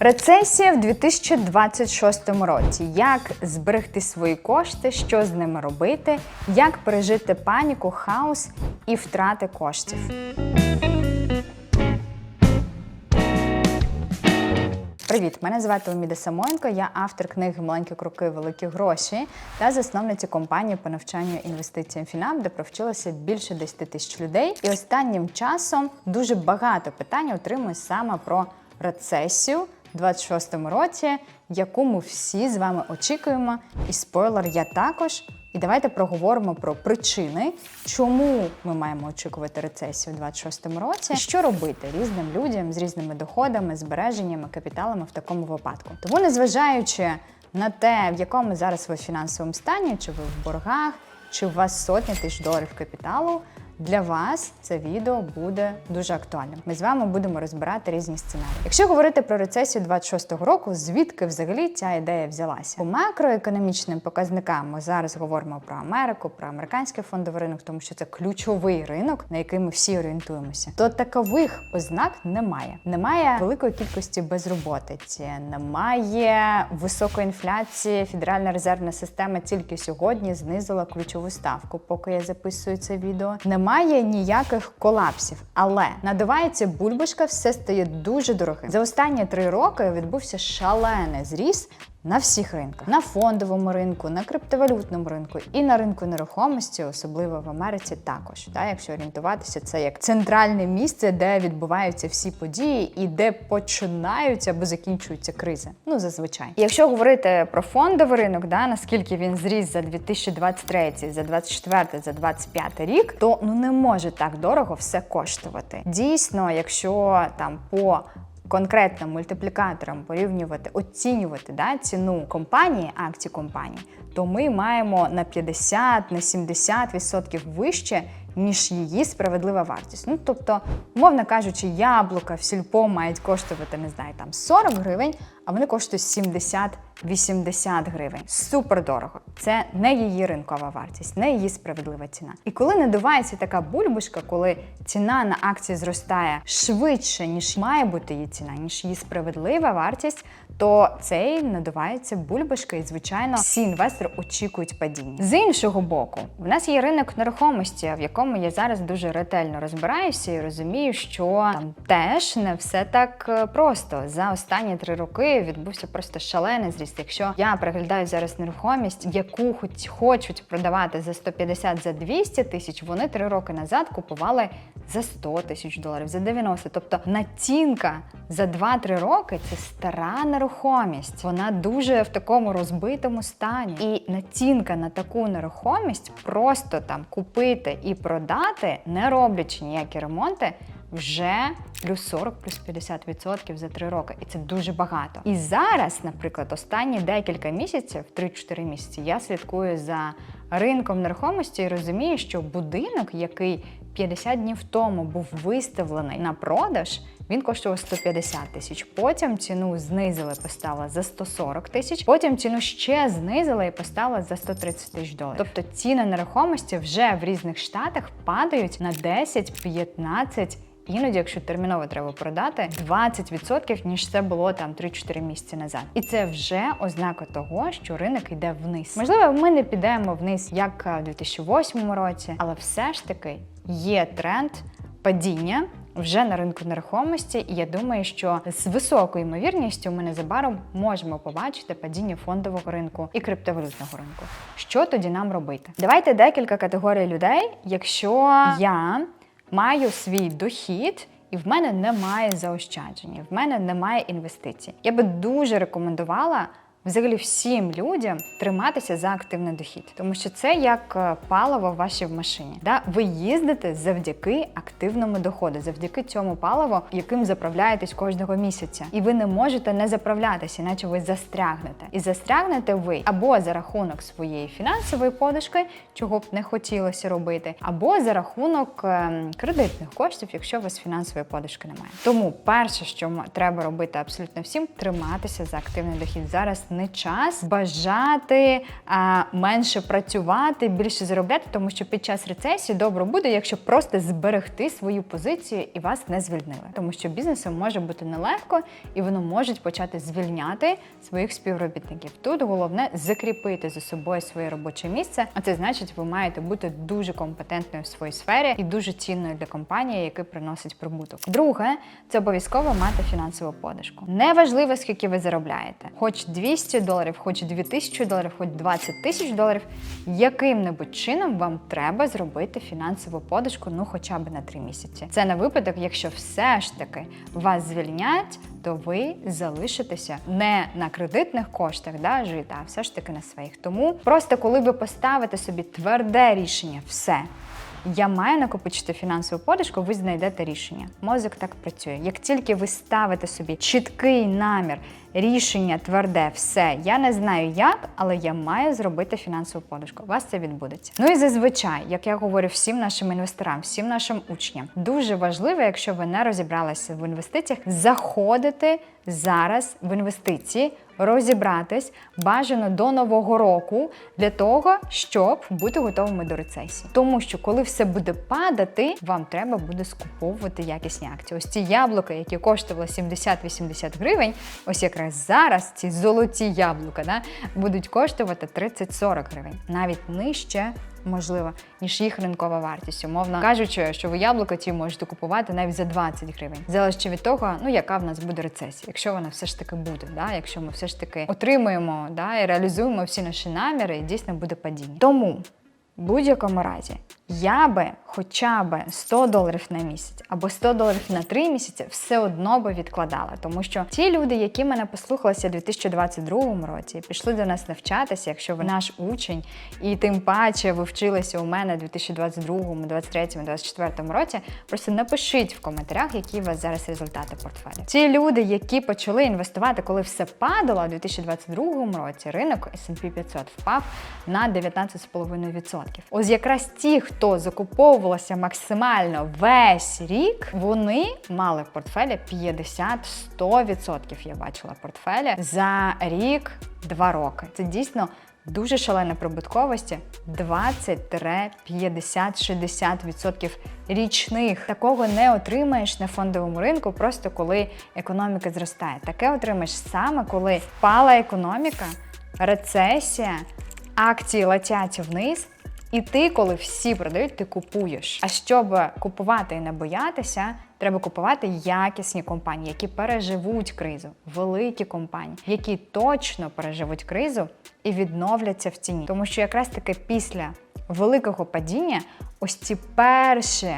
Рецесія в 2026 році. Як зберегти свої кошти, що з ними робити, як пережити паніку, хаос і втрати коштів. Привіт, мене звати Оміда Самойенко. Я автор книги Маленькі кроки, великі гроші та засновниця компанії по навчанню інвестиціям Фінам, де провчилося більше 10 тисяч людей. І останнім часом дуже багато питань отримую саме про рецесію 26-му році, яку ми всі з вами очікуємо. І спойлер, я також. І давайте проговоримо про причини, чому ми маємо очікувати рецесію у 26-му році, що робити різним людям з різними доходами, збереженнями, капіталами в такому випадку. Тому, незважаючи на те, в якому зараз ви фінансовому стані, чи ви в боргах, чи у вас сотні тисяч доларів капіталу. Для вас це відео буде дуже актуальним. Ми з вами будемо розбирати різні сценарії. Якщо говорити про рецесію 26-го року, звідки взагалі ця ідея взялася? По макроекономічним показникам ми зараз говоримо про Америку, про американський фондовий ринок, тому що це ключовий ринок, на який ми всі орієнтуємося. То такових ознак немає. Немає великої кількості безроботиці, немає високої інфляції. Федеральна резервна система тільки сьогодні знизила ключову ставку, поки я записую це відео. Немає ніяких колапсів, але надувається бульбашка, все стає дуже дорогим. За останні три роки відбувся шалений зріст. На всіх ринках на фондовому ринку, на криптовалютному ринку і на ринку нерухомості, особливо в Америці, також та якщо орієнтуватися, це як центральне місце, де відбуваються всі події і де починаються або закінчуються кризи. Ну зазвичай, якщо говорити про фондовий ринок, да наскільки він зріс за 2023, за 2024, за 2025 рік, то ну не може так дорого все коштувати. Дійсно, якщо там по конкретним мультиплікатором порівнювати, оцінювати да, ціну компанії, акцій компанії, то ми маємо на 50 на 70% вище, ніж її справедлива вартість. Ну тобто, умовно кажучи, яблука в сільпо мають коштувати, не знаю, там 40 гривень, а вони коштують 70-80 гривень. Супер дорого. Це не її ринкова вартість, не її справедлива ціна. І коли надувається така бульбашка, коли ціна на акції зростає швидше, ніж має бути її ціна, ніж її справедлива вартість, то цей надувається бульбашка, і звичайно всі інвестори очікують падіння. З іншого боку, в нас є ринок нерухомості, в якому я зараз дуже ретельно розбираюся і розумію, що там теж не все так е, просто. За останні три роки відбувся просто шалений зріст. Якщо я переглядаю зараз нерухомість, яку хоч хочуть продавати за 150 за 200 тисяч, вони три роки назад купували за 100 тисяч доларів, за 90. Тобто націнка за 2-3 роки це стара нерухомість. Вона дуже в такому розбитому стані. І націнка на таку нерухомість просто там купити і продати, не роблячи ніякі ремонти. Вже плюс 40, плюс 50% за 3 роки, і це дуже багато. І зараз, наприклад, останні декілька місяців, 3-4 місяці, я слідкую за ринком нерухомості і розумію, що будинок, який 50 днів тому був виставлений на продаж, він коштував 150 тисяч. Потім ціну знизили, поставили за 140 тисяч. Потім ціну ще знизили і поставили за 130 тисяч доларів. Тобто ціни нерухомості вже в різних штатах падають на 10-15 Іноді, якщо терміново треба продати, 20% ніж це було там 3-4 місяці назад. І це вже ознака того, що ринок йде вниз. Можливо, ми не підемо вниз, як в 2008 році, але все ж таки є тренд падіння. Вже на ринку нерухомості, і я думаю, що з високою ймовірністю ми незабаром можемо побачити падіння фондового ринку і криптовалютного ринку. Що тоді нам робити? Давайте декілька категорій людей. Якщо я маю свій дохід. І в мене немає заощадження, в мене немає інвестицій. Я би дуже рекомендувала взагалі всім людям триматися за активний дохід, тому що це як е, паливо в вашій машині. Да? Ви їздите завдяки активному доходу, завдяки цьому паливу, яким заправляєтесь кожного місяця. І ви не можете не заправлятися, іначе ви застрягнете. І застрягнете ви або за рахунок своєї фінансової подушки, чого б не хотілося робити, або за рахунок ем, кредитних коштів, якщо у вас фінансової подушки немає. Тому перше, що треба робити абсолютно всім, триматися за активний дохід. Зараз не час бажати а, менше працювати, більше заробляти, тому що під час рецесії добре буде, якщо просто зберегти свою позицію і вас не звільнили. Тому що бізнесу може бути нелегко і воно можуть почати звільняти своїх співробітників. Тут головне закріпити за собою своє робоче місце. А це значить, ви маєте бути дуже компетентною в своїй сфері і дуже цінною для компанії, яка приносить прибуток. Друге, це обов'язково мати фінансову подушку. Неважливо, скільки ви заробляєте, хоч 200 доларів, хоч 2000 доларів, хоч 20 тисяч доларів. Яким-небудь чином вам треба зробити фінансову подушку, ну хоча б на 3 місяці. Це на випадок, якщо все ж таки вас звільнять, то ви залишитеся не на кредитних коштах, да, жити, а все ж таки на своїх. Тому просто коли ви поставите собі тверде рішення, все. Я маю накопичити фінансову подушку, ви знайдете рішення. Мозок так працює. Як тільки ви ставите собі чіткий намір, рішення тверде, все, я не знаю як, але я маю зробити фінансову подушку. У вас це відбудеться. Ну і зазвичай, як я говорю всім нашим інвесторам, всім нашим учням, дуже важливо, якщо ви не розібралися в інвестиціях, заходити зараз в інвестиції. Розібратись бажано до нового року для того, щоб бути готовими до рецесії. Тому що коли все буде падати, вам треба буде скуповувати якісні акції. Ось ці яблука, які коштували 70-80 гривень, ось якраз зараз ці золоті яблука да, будуть коштувати 30-40 гривень, навіть нижче. Можливо, ніж їх ринкова вартість, умовно кажучи, що ви яблука ті можете купувати навіть за 20 гривень, залежно від того, ну яка в нас буде рецесія, якщо вона все ж таки буде, да? якщо ми все ж таки отримуємо да, і реалізуємо всі наші наміри, і дійсно буде падіння. Тому в будь-якому разі я би хоча б 100 доларів на місяць або 100 доларів на 3 місяці все одно би відкладала. Тому що ті люди, які мене послухалися у 2022 році, пішли до нас навчатися, якщо ви наш учень, і тим паче ви вчилися у мене у 2022, 2023, 2024 році, просто напишіть в коментарях, які у вас зараз результати портфелю. Ті люди, які почали інвестувати, коли все падало у 2022 році, ринок S&P 500 впав на 19,5%. Ось якраз ті, хто закуповувалося максимально весь рік, вони мали в портфелі 50-100%. Я бачила портфеля за рік, два роки. Це дійсно. Дуже шалена прибутковості 20-50-60% річних. Такого не отримаєш на фондовому ринку, просто коли економіка зростає. Таке отримаєш саме коли впала економіка, рецесія, акції летять вниз. І ти, коли всі продають, ти купуєш. А щоб купувати і не боятися, треба купувати якісні компанії, які переживуть кризу, великі компанії, які точно переживуть кризу і відновляться в ціні. Тому що якраз таки після великого падіння, ось ці перші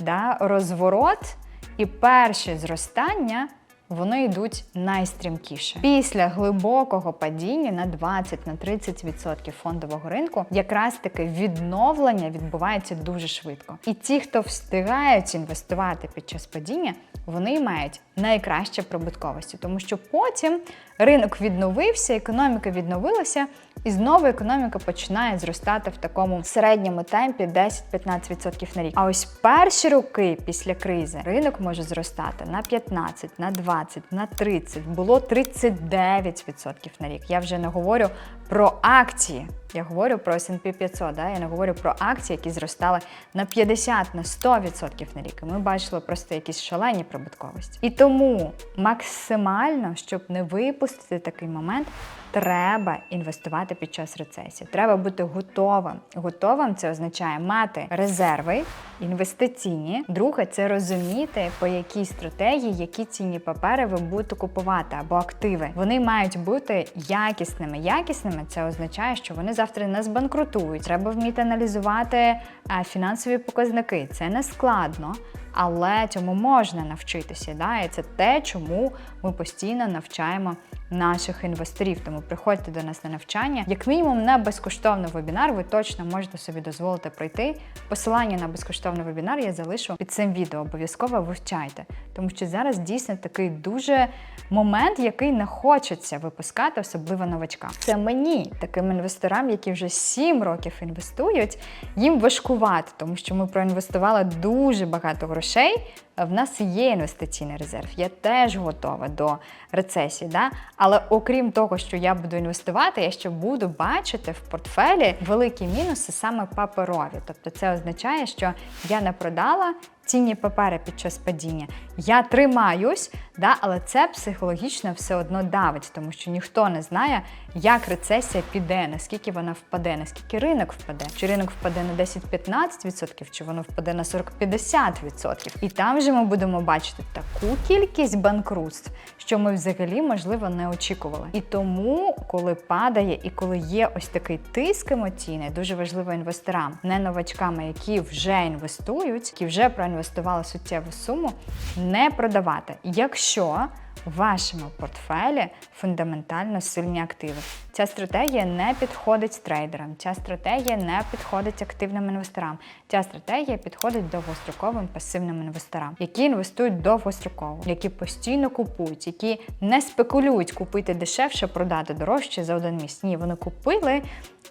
да, розворот і перші зростання. Вони йдуть найстрімкіше. Після глибокого падіння на 20-30% фондового ринку якраз таки відновлення відбувається дуже швидко. І ті, хто встигають інвестувати під час падіння, вони мають найкраще прибутковості, тому що потім ринок відновився, економіка відновилася, і знову економіка починає зростати в такому середньому темпі 10-15% на рік. А ось перші роки після кризи ринок може зростати на 15, на 20, на 30, було 39% на рік. Я вже не говорю про акції. Я говорю про S&P 500, да? я не говорю про акції, які зростали на 50, на 100% на рік. Ми бачили просто якісь шалені прибутковості. І тому максимально, щоб не випустити такий момент, треба інвестувати під час рецесії. Треба бути готовим. Готовим це означає мати резерви інвестиційні. Друге, це розуміти, по якій стратегії, які цінні папери ви будете купувати або активи. Вони мають бути якісними. Якісними це означає, що вони завтра не збанкрутують. Треба вміти аналізувати фінансові показники. Це не складно. Але цьому можна навчитися, да? і це те, чому ми постійно навчаємо наших інвесторів. Тому приходьте до нас на навчання. Як мінімум, на безкоштовний вебінар ви точно можете собі дозволити прийти. Посилання на безкоштовний вебінар я залишу під цим відео. Обов'язково вивчайте, тому що зараз дійсно такий дуже момент, який не хочеться випускати, особливо новачкам. Це мені, таким інвесторам, які вже 7 років інвестують, їм важкувати, тому що ми проінвестували дуже багато грошей грошей. В нас є інвестиційний резерв, я теж готова до рецесії. Да? Але окрім того, що я буду інвестувати, я ще буду бачити в портфелі великі мінуси саме паперові. Тобто це означає, що я не продала цінні папери під час падіння. Я тримаюсь, да, але це психологічно все одно давить, тому що ніхто не знає, як рецесія піде, наскільки вона впаде, наскільки ринок впаде. Чи ринок впаде на 10-15%, чи воно впаде на 40-50%. І там же ми будемо бачити таку кількість банкрутств, що ми взагалі, можливо, не очікували. І тому, коли падає і коли є ось такий тиск емоційний, дуже важливо інвесторам, не новачками, які вже інвестують, які вже проінвестували суттєву суму, не продавати. Якщо в вашому портфелі фундаментально сильні активи. Ця стратегія не підходить трейдерам, ця стратегія не підходить активним інвесторам. Ця стратегія підходить довгостроковим пасивним інвесторам, які інвестують довгостроково, які постійно купують, які не спекулюють купити дешевше, продати дорожче за один місяць. Ні, вони купили.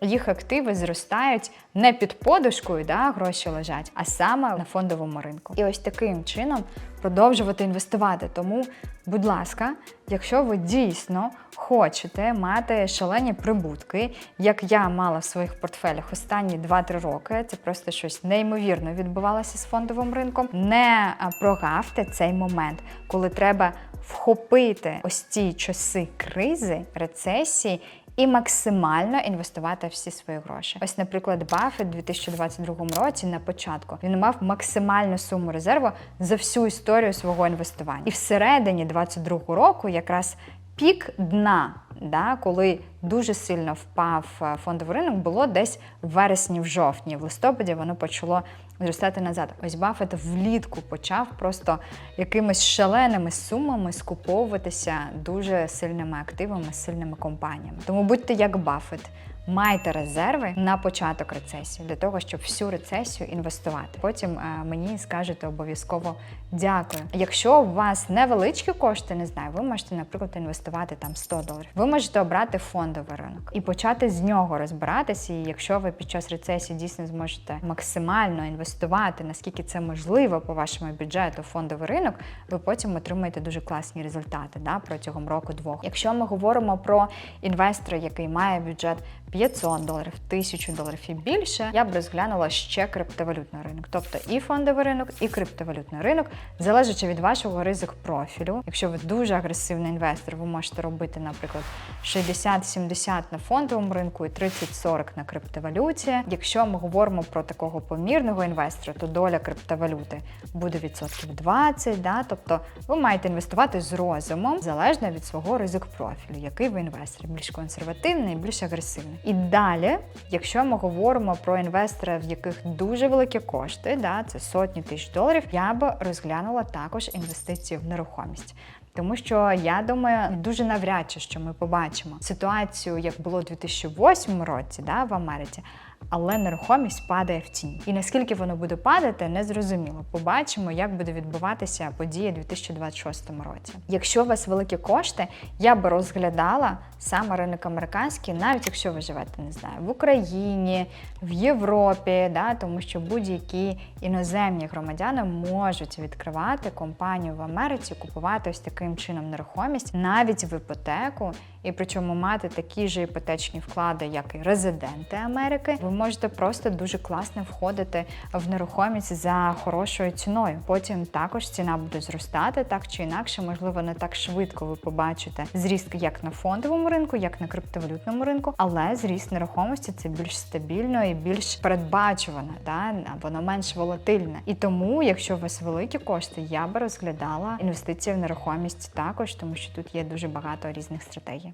Їх активи зростають не під подушкою, да, гроші лежать, а саме на фондовому ринку. І ось таким чином продовжувати інвестувати. Тому, будь ласка, якщо ви дійсно хочете мати шалені прибутки, як я мала в своїх портфелях останні 2-3 роки, це просто щось неймовірно відбувалося з фондовим ринком. Не прогавте цей момент, коли треба вхопити ось ці часи кризи, рецесії. І максимально інвестувати всі свої гроші. Ось, наприклад, Баффет у 2022 році на початку він мав максимальну суму резерву за всю історію свого інвестування. І всередині 2022 року якраз пік дна, да, коли дуже сильно впав е, фондовий ринок, було десь в вересні, в жовтні, в листопаді воно почало зростати назад. Ось Баффет влітку почав просто якимись шаленими сумами скуповуватися дуже сильними активами, сильними компаніями. Тому будьте як Баффет. Майте резерви на початок рецесії для того, щоб всю рецесію інвестувати. Потім е, мені скажете обов'язково дякую. Якщо у вас невеличкі кошти, не знаю, ви можете, наприклад, інвестувати там 100 доларів. Ви можете обрати фондовий ринок і почати з нього розбиратися. І якщо ви під час рецесії дійсно зможете максимально інвестувати, наскільки це можливо по вашому бюджету, фондовий ринок, ви потім отримаєте дуже класні результати да, протягом року-двох. Якщо ми говоримо про інвестора, який має бюджет 500 доларів, 1000 доларів і більше, я б розглянула ще криптовалютний ринок, тобто і фондовий ринок, і криптовалютний ринок, залежачи від вашого ризик профілю. Якщо ви дуже агресивний інвестор, ви можете робити, наприклад, 60-70 на фондовому ринку і 30-40 на криптовалюті. Якщо ми говоримо про такого помірного інвестора, то доля криптовалюти буде відсотків 20, да? тобто ви маєте інвестувати з розумом залежно від свого ризик профілю, який ви інвестор, більш консервативний, більш агресивний. І далі, якщо ми говоримо про інвестора, в яких дуже великі кошти, да, це сотні тисяч доларів, я б розглянула також інвестиції в нерухомість. Тому що я думаю, дуже навряд чи що ми побачимо ситуацію, як було у 2008 році, да, в Америці. Але нерухомість падає в тінь. І наскільки воно буде падати, не зрозуміло. Побачимо, як буде відбуватися подія у 2026 році. Якщо у вас великі кошти, я би розглядала саме ринок американський, навіть якщо ви живете, не знаю, в Україні, в Європі, да, тому що будь-які іноземні громадяни можуть відкривати компанію в Америці, купувати ось таким чином нерухомість, навіть в іпотеку, і причому мати такі ж іпотечні вклади, як і резиденти Америки. Ви можете просто дуже класно входити в нерухомість за хорошою ціною. Потім також ціна буде зростати так чи інакше, можливо, не так швидко ви побачите зріст як на фондовому ринку, як на криптовалютному ринку, але зріст нерухомості це більш стабільно і більш передбачувано, да? воно менш волатильне. І тому, якщо у вас великі кошти, я би розглядала інвестиції в нерухомість також, тому що тут є дуже багато різних стратегій.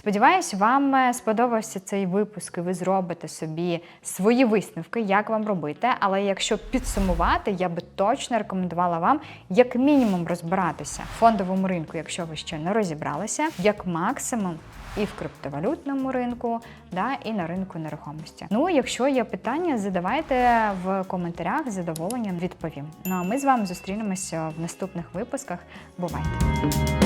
Сподіваюсь, вам е, сподобався цей випуск, і ви зробите собі свої висновки, як вам робити. Але якщо підсумувати, я би точно рекомендувала вам як мінімум розбиратися в фондовому ринку, якщо ви ще не розібралися, як максимум. І в криптовалютному ринку, да, і на ринку нерухомості. Ну, якщо є питання, задавайте в коментарях з задоволенням відповім. Ну а ми з вами зустрінемося в наступних випусках. Бувайте!